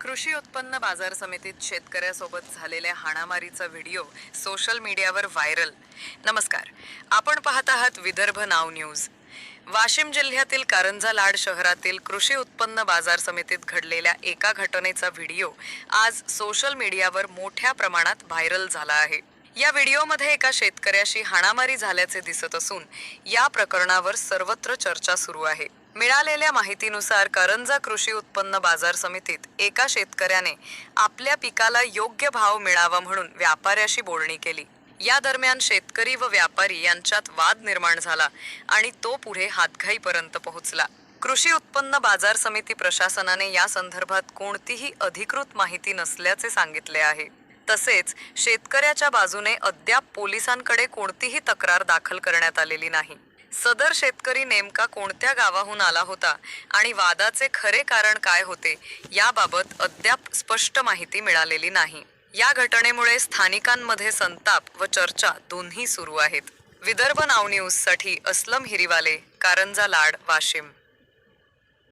कृषी उत्पन्न बाजार समितीत शेतकऱ्यासोबत झालेल्या हाणामारीचा व्हिडिओ सोशल मीडियावर व्हायरल. नमस्कार. आपण पाहत आहात विदर्भ नाव न्यूज. वाशिम जिल्ह्यातील कारंजा लाड शहरातील कृषी उत्पन्न बाजार समितीत घडलेल्या एका घटनेचा व्हिडिओ आज सोशल मीडियावर मोठ्या प्रमाणात व्हायरल झाला आहे. या व्हिडिओमध्ये एका शेतकऱ्याशी हाणामारी झाल्याचे दिसत असून या प्रकरणावर सर्वत्र चर्चा सुरू आहे. मिळालेल्या माहितीनुसार करंजा कृषी उत्पन्न बाजार समितीत एका शेतकऱ्याने आपल्या पिकाला योग्य भाव मिळावा म्हणून व्यापाऱ्याशी बोलणी केली. या दरम्यान शेतकरी व व्यापारी यांच्यात वाद निर्माण झाला आणि तो पुढे हातघाईपर्यंत पोहोचला. कृषी उत्पन्न बाजार समिती प्रशासनाने या संदर्भात कोणतीही अधिकृत माहिती नसल्याचे सांगितले आहे. तसेच शेतकऱ्याच्या बाजूने अद्याप पोलिसांकडे कोणतीही तक्रार दाखल करण्यात आलेली नाही. सदर शेतकरी नेमका कोणत्या गावाहून आला होता आणि वादाचे खरे कारण काय होते याबाबत अद्याप स्पष्ट माहिती मिळालेली नाही. या घटनेमुळे स्थानिकांमध्ये संताप व चर्चा दोन्ही सुरू आहेत. विदर्भ नाव न्यूजसाठी अस्लम हिरीवाले कारंजा लाड वाशिम.